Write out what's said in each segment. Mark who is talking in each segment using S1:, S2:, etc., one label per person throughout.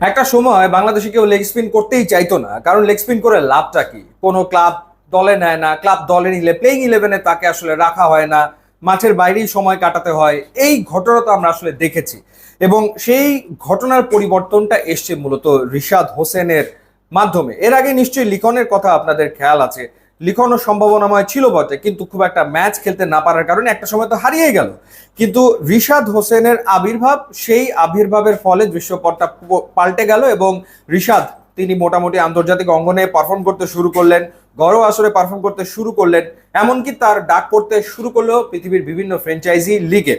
S1: একটা সময় বাংলাদেশে কেউ লেগ স্পিন করতেই চাইতো না। কারণ লেগ স্পিন করে লাভটা কি? কোনো ক্লাব দলে নেয় না ক্লাব দলে নিলে প্লেইং ইলেভেনে তাকে আসলে রাখা হয় না, মাঠের বাইরেই সময় কাটাতে হয়। এই ঘটনা তো আমরা আসলে দেখেছি। এবং সেই ঘটনার পরিবর্তনটা এসছে মূলত রিশাদ হোসেনের মাধ্যমে। এর আগে নিশ্চয়ই লিখনের কথা আপনাদের খেয়াল আছে। লিখনও সম্ভাবনাময় ছিল বটে, কিন্তু খুব একটা ম্যাচ খেলতে না পারার কারণে একটা সময় তো হারিয়ে গেল। কিন্তু রিশাদ হোসেনের আবির্ভাব, সেই আবির্ভাবের ফলে দৃশ্যপটটা পাল্টে গেল এবং রিশাদ, তিনি মোটামুটি আন্তর্জাতিক অঙ্গনে পারফর্ম করতে শুরু করলেন ঘরোয়া আসরে পারফর্ম করতে শুরু করলেন। এমনকি তার ডাক পড়তে শুরু করল পৃথিবীর বিভিন্ন ফ্র্যাঞ্চাইজি লিগে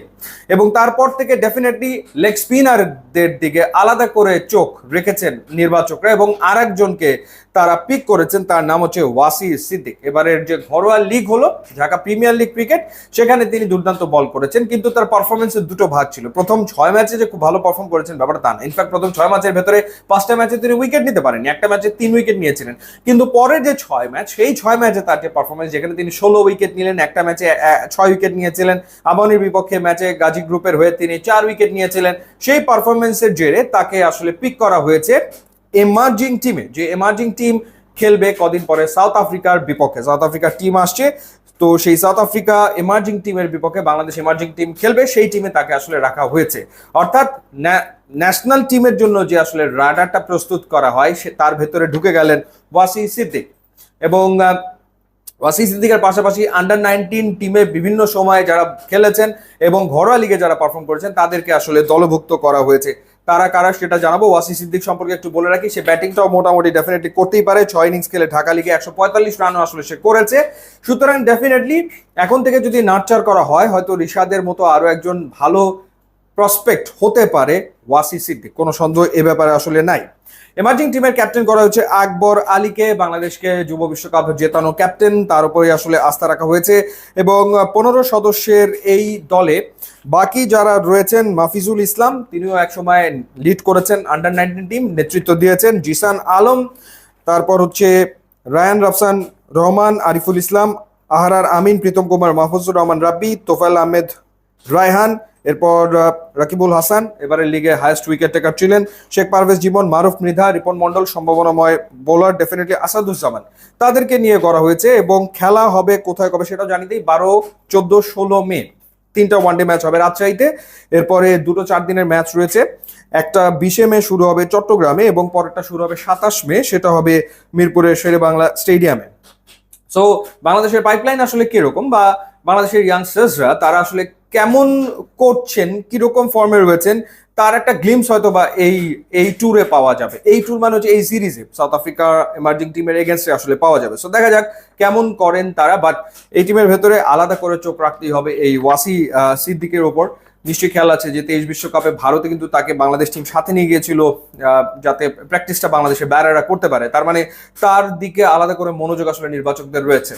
S1: এবং তারপর থেকে ডেফিনেটলি লেগ স্পিনারদের দিকে আলাদা করে চোখ রেখেছেন নির্বাচকরা এবং আর একজনকে তারা পিক করেছেন, তার নাম হচ্ছে ওয়াসি সিদ্দিক। এবারের যে ঘরোয়া লিগ হলো, ঢাকা প্রিমিয়ার লিগ ক্রিকেট সেখানে তিনি দুর্দান্ত বল করেছেন, কিন্তু তার পারফরমেন্সের দুটো ভাগ ছিল। প্রথম ছয় ম্যাচে যে খুব ভালো পারফর্ম করেছেন ব্যাপারটা তা না। ইনফ্যাক্ট প্রথম ছয় ম্যাচের ভেতরে পাঁচটা ম্যাচে তিনি উইকেট নিতে পারেননি, একটা ম্যাচে তিন উইকেট নিয়েছিলেন। কিন্তু পরের যে ছয় ম্যাচ সেই ছয় ম্যাচে তার যে পারফরমেন্স যেখানে তিনি ষোলো উইকেট নিলেন, একটা ম্যাচে ছয় উইকেট নিয়েছিলেন। আবানির বিপক্ষে ম্যাচে গাজী গ্রুপের হয়ে তিনি চার উইকেট নিয়েছিলেন। সেই পারফরমেন্সের জেরে তাকে আসলে পিক করা হয়েছে এমার্জিং টিমে যে এমার্জিং টিম খেলবে কদিন পরে সাউথ আফ্রিকার বিপক্ষে। সাউথ আফ্রিকার টিম আসছে, তো সেই সাউথ আফ্রিকা এমার্জিং টিমের বিপক্ষে বাংলাদেশ এমার্জিং টিম খেলবে, সেই টিমে তাকে আসলে রাখা হয়েছে। অর্থাৎ ন্যাশনাল টিমের জন্য যে আসলে রাডারটা প্রস্তুত করা হয়, সে তার ভেতরে ঢুকে গেলেন ওয়াসি সিদ্দিক। এবং ওয়াসি সিদ্দিকের পাশাপাশি আন্ডার নাইনটিন টিমে বিভিন্ন সময়ে যারা খেলেছেন এবং ঘরোয়া লিগে যারা পারফর্ম করেছেন, তাদেরকে আসলে দলভুক্ত করা হয়েছে। তারা কারা সেটা জানাব ওয়াসি সিদ্দিক সম্পর্কে একটু বলে রাখি, সে ব্যাটিংটাও মোটামুটি ডেফিনেটলি করতেই পারে। ছয় ইনিংস খেলে ঢাকা লিগে একশো পঁয়তাল্লিশ রানও আসলে সে করেছে। সুতরাং ডেফিনেটলি এখন থেকে যদি নার্চার করা হয়, হয়তো রিশাদের মতো আরও একজন ভালো প্রসপেক্ট হতে পারে ওয়াসি সিদ্দিক। কোনো সন্দেহ এ ব্যাপারে আসলে নাই। এমার্জিং টিমের ক্যাপ্টেন করা হয়েছে আকবর আলীকে, বাংলাদেশকে যুব বিশ্বকাপ জেতানো ক্যাপ্টেন তার উপরে আসলে আস্থা রাখা হয়েছে। এবং পনেরো সদস্যের এই দলে বাকি যারা রয়েছেন, মাফিজুল ইসলাম, তিনিও একসময় লিড করেছেন আন্ডার নাইনটিন টিম নেতৃত্ব দিয়েছেন জিসান আলম, তারপর হচ্ছে রায়ান রাফসান, রহমান আরিফুল ইসলাম, আহারার আমিন, প্রীতম কুমার, মাহফুজুর রহমান রাব্বি তোফাল আহমেদ, রায়হান এরপর রাকিবুল হাসান এবারে লিগে হাইয়েস্ট উইকেট টেকার ছিলেন শেখ পারভেজ জীবন, মারুফ মৃধা, রিপন মন্ডল সম্ভাবনাময় বোলার ডেফিনেটলি আসাদুজ্জামান। তাদেরকে নিয়ে করা হয়েছে এবং খেলা হবে কোথায় কবে সেটাও জানি দিই, বারো, চোদ্দ, ষোলো মে। তিনটা ওয়ানডে ম্যাচ হবে রাজশাহীতে। এরপরে দুটো চার দিনের ম্যাচ রয়েছে। একটা বিশে মে শুরু হবে চট্টগ্রামে এবং পরেরটা শুরু হবে সাতাশ মে, সেটা হবে মিরপুরের শেরে বাংলা স্টেডিয়ামে সো বাংলাদেশের পাইপলাইন আসলে কীরকম বা বাংলাদেশের ইয়াংস্টার্সরা তারা আসলে কেমন করছেন, কীরকম ফর্মে রয়েছেন, তার একটা গ্লিমস হয়তো বা এই এই ট্যুরে পাওয়া যাবে। এই ট্যুর মানে হচ্ছে এই সিরিজে সাউথ আফ্রিকা এমার্জিং টিমের এগেনস্টে আসলে পাওয়া যাবে। সো দেখা যাক কেমন করেন তারা বাট এই টিমের ভেতরে আলাদা করে চোখ রাখতেই হবে এই ওয়াসি সিদ্দিকের ওপর। নিশ্চয়ই খেয়াল আছে যে তেইশ বিশ্বকাপে ভারতে কিন্তু তাকে বাংলাদেশ টিম সাথে নিয়ে গিয়েছিল যাতে প্র্যাকটিসটা বাংলাদেশে ব্যারারা করতে পারে। তার মানে তার দিকে আলাদা করে মনোযোগ আসলে নির্বাচকদের রয়েছে।